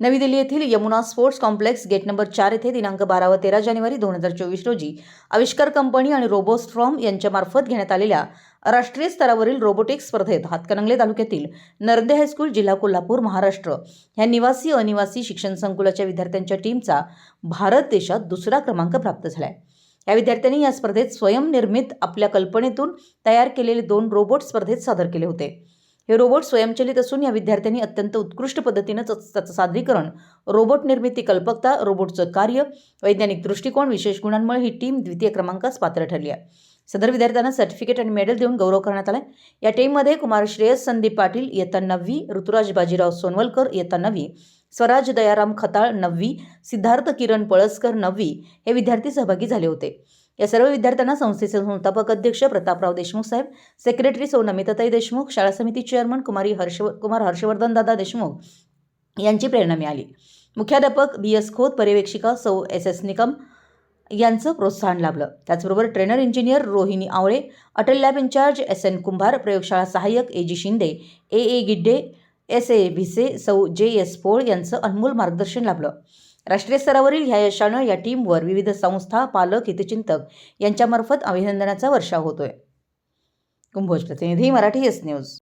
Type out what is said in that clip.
नवी दिल्ली येथील Yamuna sports complex gate number चार येथे दिनांक बारा व तेरा जानेवारी दोन हजार चोवीस रोजी आविष्कार कंपनी आणि रोबोस्ट्रॉम यांच्यामार्फत घेण्यात आलेल्या राष्ट्रीय स्तरावरील रोबोटिक्स स्पर्धेत हातकणंगले तालुक्यातील नर्दे हायस्कूल जिल्हा कोल्हापूर महाराष्ट्र. ह्या निवासी अनिवासी शिक्षण संकुलाच्या विद्यार्थ्यांच्या टीमचा भारत देशात दुसरा क्रमांक प्राप्त झालाय. या विद्यार्थ्यांनी या स्पर्धेत स्वयंनिर्मित आपल्या कल्पनेतून तयार केलेले दोन रोबोट स्पर्धेत सादर केले होते. हे रोबोट स्वयंचलित असून या विद्यार्थ्यांनी अत्यंत उत्कृष्ट पद्धतीनं त्याचं सादरीकरण रोबोट निर्मिती कल्पकता रोबोटचं कार्य वैज्ञानिक दृष्टिकोन विशेष गुणांमुळे ही टीम द्वितीय क्रमांकास पात्र ठरली आहे. सदर विद्यार्थ्यांना सर्टिफिकेट आणि मेडल देऊन गौरव करण्यात आलाय. या टीममध्ये कुमार श्रेयस संदीप पाटील इयत्ता नववी ऋतुराज बाजीराव सोनवलकर इयत्ता नववी स्वराज दयाराम खताळ नववी सिद्धार्थ किरण पळसकर नववी हे विद्यार्थी सहभागी झाले होते. या सर्व विद्यार्थ्यांना संस्थेचे संस्थापक अध्यक्ष प्रतापराव देशमुख साहेब सेक्रेटरी सौ नमिताताई देशमुख शाळा समिती चेअरमन कुमारी हर्ष कुमार हर्षवर्धन दादा देशमुख यांची प्रेरणा मिळाली. मुख्याध्यापक बी एस खोत पर्यवेक्षिका सौ एस एस निकम यांचं प्रोत्साहन लाभलं. त्याचबरोबर trainer engineer Rohini Awale Atal lab incharge S N Kumbhar प्रयोगशाळा सहाय्यक A G Shinde A A Gidde S A Bhise सौ जे एस पोळ यांचं अनमोल मार्गदर्शन लाभलं. राष्ट्रीय स्तरावरील ह्या यशानं या टीमवर विविध संस्था पालक हितचिंतक यांच्यामार्फत अभिनंदनाचा वर्षाव होतोय. कुंभोज प्रतिनिधी मराठी एस न्यूज.